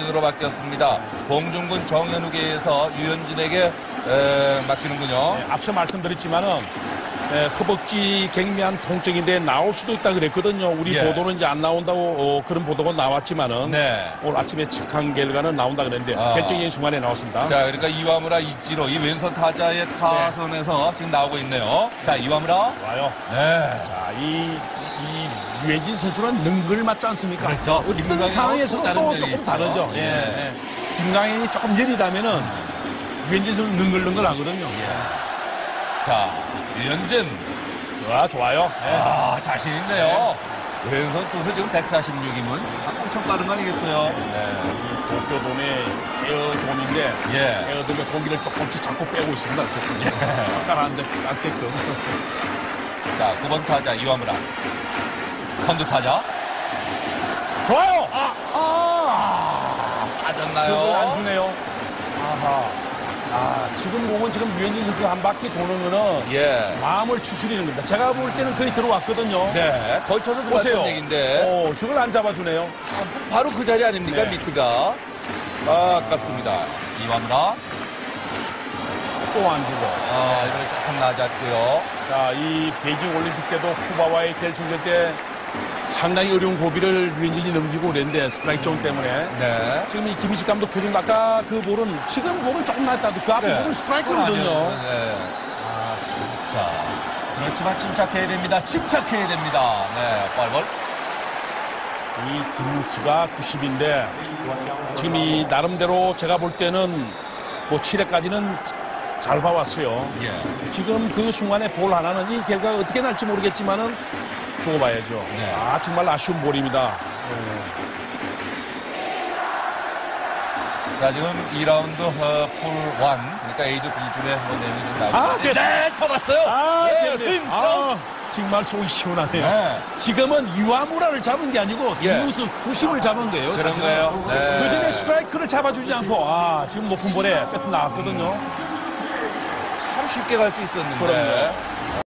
으로 바뀌었습니다. 봉중군 정현욱에서 유현진에게 에, 맡기는군요. 네, 앞서 말씀드렸지만은 에, 허벅지 갱미한 통증인데 나올 수도 있다 그랬거든요. 우리 예. 보도는 이제 안 나온다고 어, 그런 보도가 나왔지만은 네. 오늘 아침에 측한 결과는 나온다 그랬는데 아. 결정적인 순간에 나왔습니다. 자, 그러니까 이와무라 이치로 이 왼손 타자의 타선에서 지금 나오고 있네요. 자, 이와무라. 좋아요. 네. 자, 이, 이 유해진 선수는 능글 맞지 않습니까? 그렇죠. 어떤 상황에서도 또 조금 있죠. 다르죠. 예. 예. 예. 김강현이 조금 열이라면은 유해진 선수는 능글능글 하거든요. 자, 유현진. 좋아, 좋아요. 예. 아, 자신 있네요. 왼손 투수 지금 146이면 참 엄청 빠른 거 아니겠어요? 네. 이 도쿄돔의 에어돔인데 예. 에어돔의 공기를 조금씩 자꾸 빼고 있습니다. 어쨌든 가라앉아 앉게끔. 자, 9번 타자 이와무라. 선두 타자. 좋아요. 아, 아, 안 빠졌나요? 주네요. 아하. 아, 지금 공은 지금 유현진 선수가 한 바퀴 도는 거는 예. 마음을 추스리는 겁니다. 제가 볼 때는 거의 들어왔거든요. 네. 걸쳐서. 들어갔던 얘기인데. 어, 저걸 안 잡아주네요. 바로 그 자리 아닙니까, 네. 미트가. 아, 아깝습니다. 이완라. 또 안 주고. 아, 이번에 조금 낮았고요. 자, 이 베이징 올림픽 때도 쿠바와의 결승전 때 상당히 어려운 고비를 유현진이 넘기고 그랬는데 스트라이크 존 때문에. 네. 지금 이 김희식 감독 표정 아까 그 볼은 지금 볼은 조금 낮다도 그 앞에 네. 볼은 스트라이크거든요. 네. 아, 진짜. 그렇지만 침착해야 됩니다. 침착해야 됩니다. 네, 빨벌. 이 뒷무스가 90인데 지금 이 나름대로 제가 볼 때는 뭐 7회까지는 잘 봐왔어요. 예. 지금 그 순간에 볼 하나는 이 결과가 어떻게 날지 모르겠지만은 두고 봐야죠. 네. 아 정말 아쉬운 볼입니다. 자, 지금 2라운드 어, 풀 1. 그러니까 A조, 뭐 내용이 좀 나오고. 아, 됐- 네, 쳐봤어요. 아, 예, 네, 네. 스윙, 스타트. 아, 정말 속이 시원하네요. 네. 지금은 이와무라를 잡은 게 아니고 예. 뒷무스 90을 잡은 거예요. 그런 사실은. 거예요. 네. 그 전에 스트라이크를 잡아주지 않고 아 지금 높은 볼에 뺏어 나왔거든요. 참 쉽게 갈 수 있었는데. 그럼요.